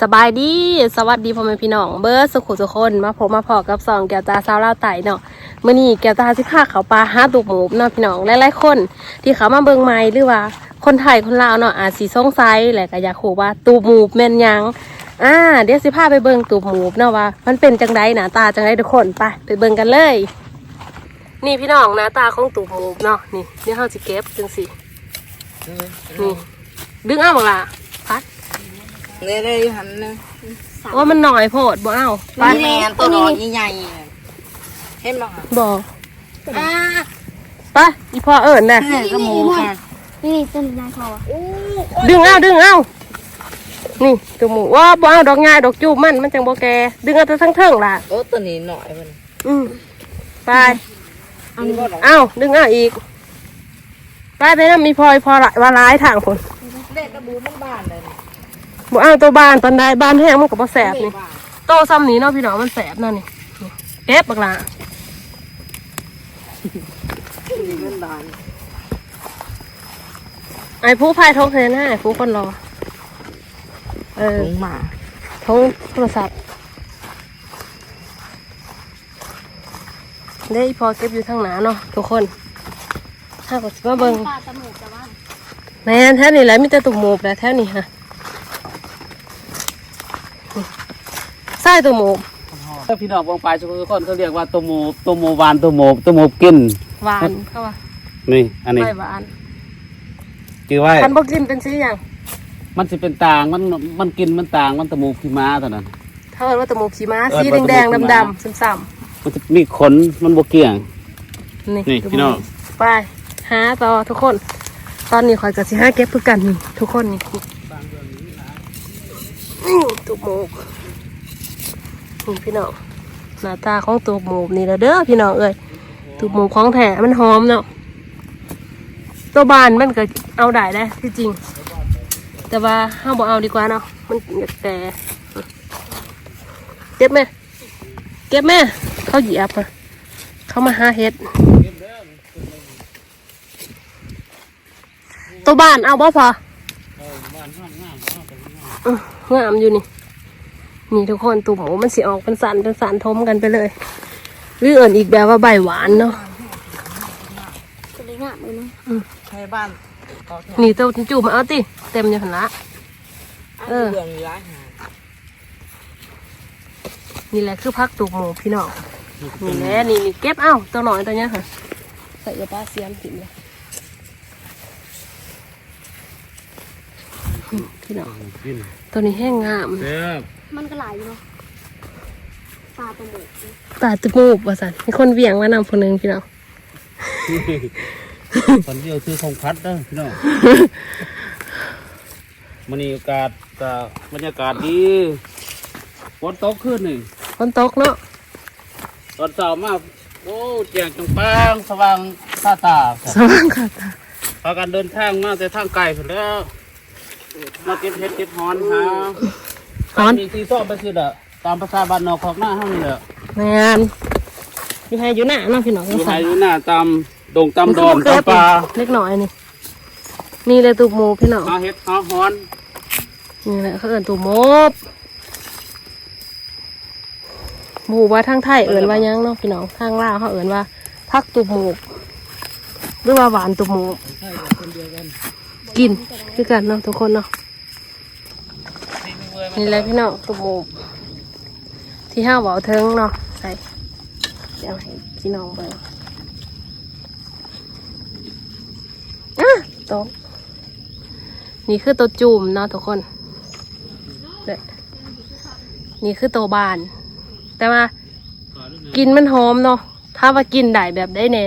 สบายดี สวัสดีพ่อแม่พี่น้อง เบิร์สุขุสุคนมาพบมาพอกับสองแก้วตาสาวลาวไต่เนาะมื่อนี้แก้วตาสิพาเขาปลาหาตุกหมูเนาะพี่น้องหลายๆคน ที่เขามาเบิ่งไม้หรือว่าคนไทยคนลาวเนาะอาจสิสงสัยแหละก็อยากรู้ว่าตูบหมูแม่นยังอ่าเดี๋ยวสิพาไปเบิ่งตูบหมูเนาะว่า มันเป็นจังไดหนาตาจังไดทุกคนไปไปเบิ่งกันเลย นี่พี่น้องหนาตาของตูบหมูเนาะนี่เดี๋ยวเราสิเก็บจังสินี่ดึงเอาบักละพัด เลยเลยหันนะว่ามันหน่อยโพดบ่เอาปลาแมนตัวน้อยใหญ่ๆเห็นบ่คะบ่อ่าไปอีพ่อเอิญน่ะนี่ก็หมูค่ะนี่ต้นยางเขาอะดึงเอาดึงเอานี่ตัวหมูว่าบ่เอาดอกงายดอกจูบมันมันจังบ่แกดึงเอาแต่ทั้งเทิงล่ะโอ้ตัวนี้หน่อยมันอืมไปอันนี้บ่ดอกเอาดึงเอาอีกไปไปนำมีพลอยพอละว่าร้ายทางคนเด็กกระบูมันบ้านเลย บ่เอาตัวบ้านตอนใดบ้านแห้งมันก็บ่แสบนี่โตซ้ำนี้เนาะพี่น้องมันแสบนั่นนี่นี่เก็บบักล่ะนี่มันบ้านไอ้ผู้พายทงเทนให้ไอ้ผู้คนรอ เออลงมาทงโทรศัพท์ได้พอเก็บอยู่ทางหนาเนาะทุกคนถ้าก็สิมาเบิ่งปลาจมูกแต่ว่าแม่นแท้นี่แหละมีแต่ตุ่มหมูบแหละแท้นี่ฮะ นี่ไส้ตุ่มหมูบถ้าพี่น้องวงไปทุกคนเขาเรียกว่าตัวหมูตัวหมูหวานตัวหมูตัวหมูกินหวานเข้าว่านี่อันนี้ไม่หวานคือว่าคันบ่กินเป็นสีอย่างมันจะเป็นต่างมันมันกินมันต่างมันตัวหมูขี้ม้าตัวนั้นเท่ากับว่าตุ่มหมูขี่ม้าเออสีว่าตุ่มหมูแดงขี่ๆม้าดำๆซ้ำมันจะมีขนมันบวเกี่ยงๆนี่นี่ตุ่มพี่น้องหมูไปหาต่อทุกคน ตอนนี้ข่อยกับสิห้าเก็บเพื่อกันนี่ทุกคนนี่นี่ ตุ่มหมูนี่พี่น้องหน้าตาของตุ่มหมูนี่แล้วเด้อพี่น้องเอ้ยตุ่มหมูของแท้มันหอมเนาะตัวบานมันก็เอาได้ได้ที่จริง แต่ว่าห้าบอกเอาดีกว่าเนาะมันอยากแต่เก็บไหมเก็บไหมเขาเหยียบอะเขามาหาเห็ดตัวบ้านเอาบ่พอ งามอยู่นี่ นี่ทุกคนตุ่มหมูมันสิออกเป็นสันเป็นสันทมกันไปเลยหรือเอื่นอีกแบบว่าใบหวานเนาะสวยงามเลยเนาะใช้บ้านก็แค่นี่ตัวจูบมาเอาติเต็มอยู่หันละเออเบื่ออยู่ร้านหานี่แหละคือพักตุกหมูพี่น้องนี่แหละนี่นี่เก็บเอ้าตัวหน่อยตัวเนี้ยค่ะใส่ยาปลาเสียมถิ่มเลย พี่น้องกินตัวนี้แห้งงามเด้อมันก็หลายอยู่เนาะปลาจมูกตาจมูกว่าสันมีคนเวียงมานำคนหนึ่งพี่น้องตอนเดียวคือคงพัดเด้อพี่น้องมันนี่อากาศก็บรรยากาศดีฝนตกขึ้นนี่คนตกเนาะตอนเช้ามาโอ้แจ่งจังปังสว่างตาตาสว่างค่ะตาพากันเดินทางมาแต่ทางไกลพุ่นแล้ว มาเก็บเห็ดเก็บหอนหาตอนมีที่ซ่อมไปสิเด้อตามภาษาบ้านนอกของหน้าห้างนี่แหละแมนอยู่ให้อยู่หน้าเนาะพี่น้องอยู่ใส่ไห้อยู่หน้าตามดงตามดอนตามปลาเล็กหน่อยนี่ นี่เลยตุกหมูพี่น้องหาเห็ดหาหอนนี่แหละเขาเอินตุหมบหมูว่าทางไทยเอินว่าหยังเนาะพี่น้องทางลาวเขาเอินว่าพักตุหมูหรือว่าหวานตุหมูกิน กินคือกันเนาะทุกคนเนาะนี่แหละพี่น้องตุหมูที่ห้าเบาเทิงเนาะใส่เดี๋ยวให้พี่น้องเบิ่งอะโตะนี่คือตัวจุ่มเนาะทุกคนนี่คือตัวบาน แต่ว่ากินมันหอมเนาะถ้าว่ากินได้แบบได้เนี่ย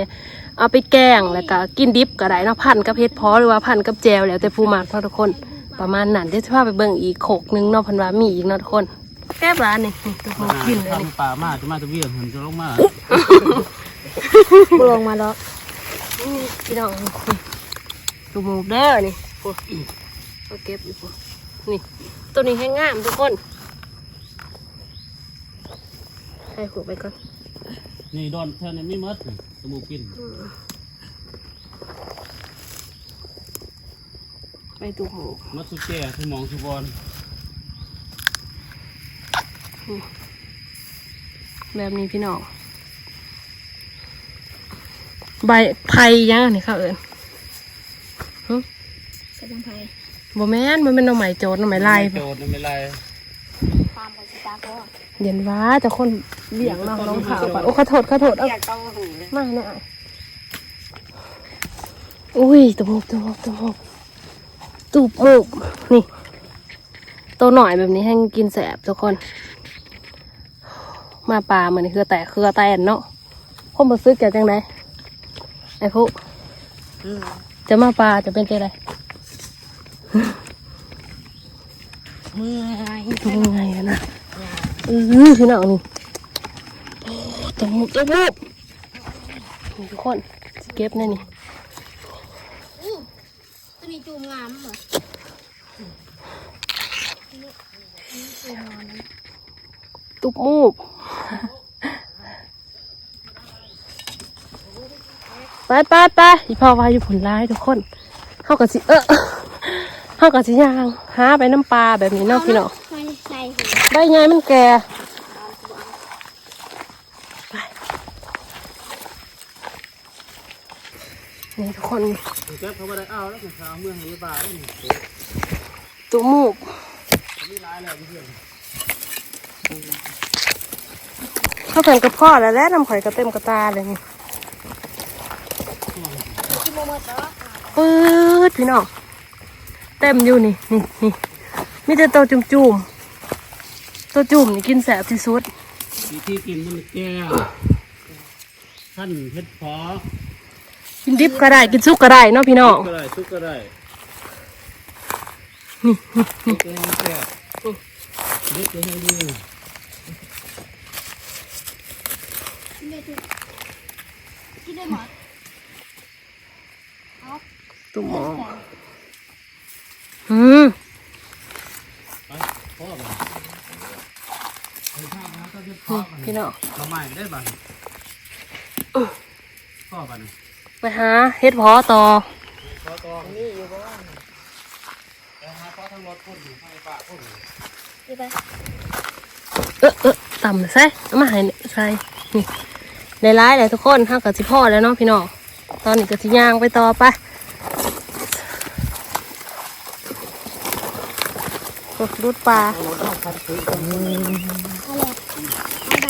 เอาไปแกงแล้วก็กินดิบก็ได้เนาะพันกับเห็ดเพอหรือว่าพันกับแจวแล้วแต่ผู้มากเนาะทุกคน ประมาณนั้นเดี๋ยวจะพาไปเบิ่งอีกโขกหนึงเนาะเพันว่ามีอีกเนาะทุกคน แก้บร้านนี่นี่ทุกคนกินเลยนี่ทำป่ามาจะมาจะเวียนมันจะลงมาลงมาแล้วนี่พี่น้องนี่ตัวหมูเด้อนี่โอ้เอาเก็บอยู่พุ่นนี่ตัวนี้ให้งามทุกคนให้หัวไปก่อน นี่ดอนเท่านี้ไม่หมดนี่ส มูกิน ไปตัวหมูมัดสุแก่สมองสุบอลนี่แบบนี้พี่น้อง ใบไผ่ยังอันนี่ค่ะเอิญสะบังไพบ่แม่นมันเป็นหน่อไม้โจรหน่อไม้ลายโจดไม่ไรตามกับสิตาก็เดี๋ยวว่าจะคนเบี่ยงเนาะน้องขาวไปโอ้ขอโทษขอโทษเอาอยากต้องหูเลยไม่เนี่ยอุ้ยตุบมุกตุบมุกตุบมุกตุบมุกนี่ตัวหน่อยแบบนี้ให้กินแสบทุกคน มาปลาเหมือนคือแต่คือแตนเนาะพ่อมาซื้อแกจังไดไอ้พุอืมจะมาปลาจะเป็นจังได เมื่อยเป็นยังไงอะนะเออพี่น้องนี่โอ้ตุบมุกตุบมุกนี่ทุกคนเก็บแน่นี่ตัวนี้จูมงามเหรอตุบมูบไปไปไปอีพ่อว่าอยู่ผลร้ายทุกคน เข้ากับสิเออ เข้ากับสิยางหาไปน้ำปลาแบบนี้เนาะพี่เนาะใส่ใส่ใบไงมันแก่ไปนี่ทุกคนแก๊ปเขาไม่ได้เอาแล้วถึงเช้าเมื่อให้บ้าแล้วนี่ตุบมูบมีร้ายแล้วเพื่อนเข้าแผ่นกับพ่อแล้วแหล้วน้ำข่อยกระเต็มกระตาเลยนี่ที่โมโมเตอร์ปื๊ดพี่น้อง เต็มอยู่นี่นี่นี่มีแต่ตัวจุ่มจุ่มๆตัวจุ่มนี่กินแสบที่สุดวิธีกินมันแก้วท่านเพชรพอกินดิบก็ได้กินสุกก็ได้เนาะพี่น้องก็ได้ทุกก็ได้นี่นี่ทุกก็ให้แก้วเด็กก็ให้ดีกินได้ทุกกินได้หมดตุ่มหมอ อืมไปพ่อบ่ไปภาพนะก็จะพอนี่พี่น้องทำไมได้บ้างพ่อบ้านไปหาเฮ็ดเพอต่อพ่อตองนี่อยู่บ้านไปหาพ่อทั้งรถพ่นอยู่ให้ป้าพ่นดีไปเออเออต่ำเลยใส่เอามาให้ใส่นี่ได้ร้ายเลยทุกคนห้ากับสิพ่อแล้วเนาะพี่น้องตอนนี้ก็สิย่างไปต่อไปกด รูดปลาอะไร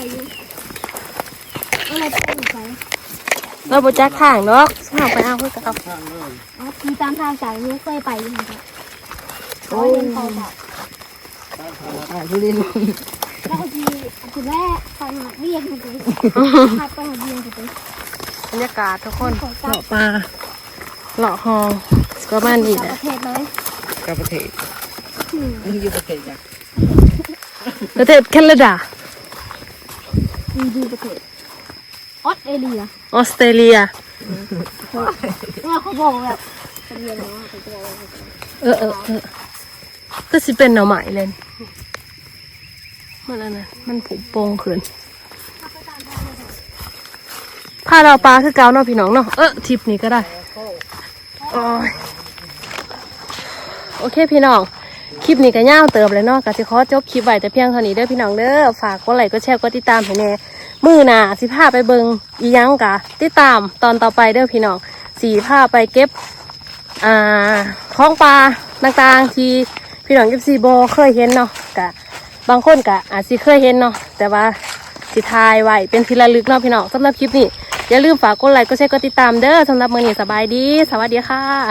เอาไรเป็นใส่เราบจักข้างเนาะข้างไปเอาเพื่อกับข้างเลยอ๋อคือตามทางจากยูกเคยไปอยู่ครับโอ้ยเขาแบบอ่าทุเรียนแล้วก็ทีคุณแม่ไปหาเรียกมันเลยขับไปหาเรียกมันเลยบรรยากาศทุกคนขอจัเลาะบปลาเหลาะหองก็บ้านนี่แหปละระเทศเลยกับประเทศ ประเทศจ้ะประเทศแคนาดาดูดูประเทศออสเตรเลียออสเตรเลียเนี่ยเขาบอกแบบทะเบียนเนาะเขาจะบอกว่าเออเออเออก็สิเป็นหน่อไม้เลยนี่มันอันนั้นมันผุโป่งขึ้นพาเราปลาคือเกาเนาะพี่น้องเนาะเออทิปนี้ก็ได้โอ้ยโอเคพี่น้อง คลิปนี้ก็ย่าวเติมเลยเนาะก็จะขอจบคลิปไว้แต่เพียงเท่านี้เด้อพี่น้องเด้อฝากกดไลค์กดแชร์กดติดตามให้แน่มือหน่ะสิพาไปเบิงอีหยังกะติดตามตอนต่อไปเด้อพี่น้องสีพาไปเก็บอ่าท้องปลาต่างๆที่พี่น้องยิบซีโบเคยเห็นเนาะกะบางคนกะอาจสิเคยเห็นเนาะแต่ว่าสิทายไว้เป็นทีละลึกเนาะพี่น้องสำหรับคลิปนี้อย่าลืมฝากกดไลค์กดแชร์กดติดตามเด้อสำหรับมือนี้สบายดี สวัสดีค่ะ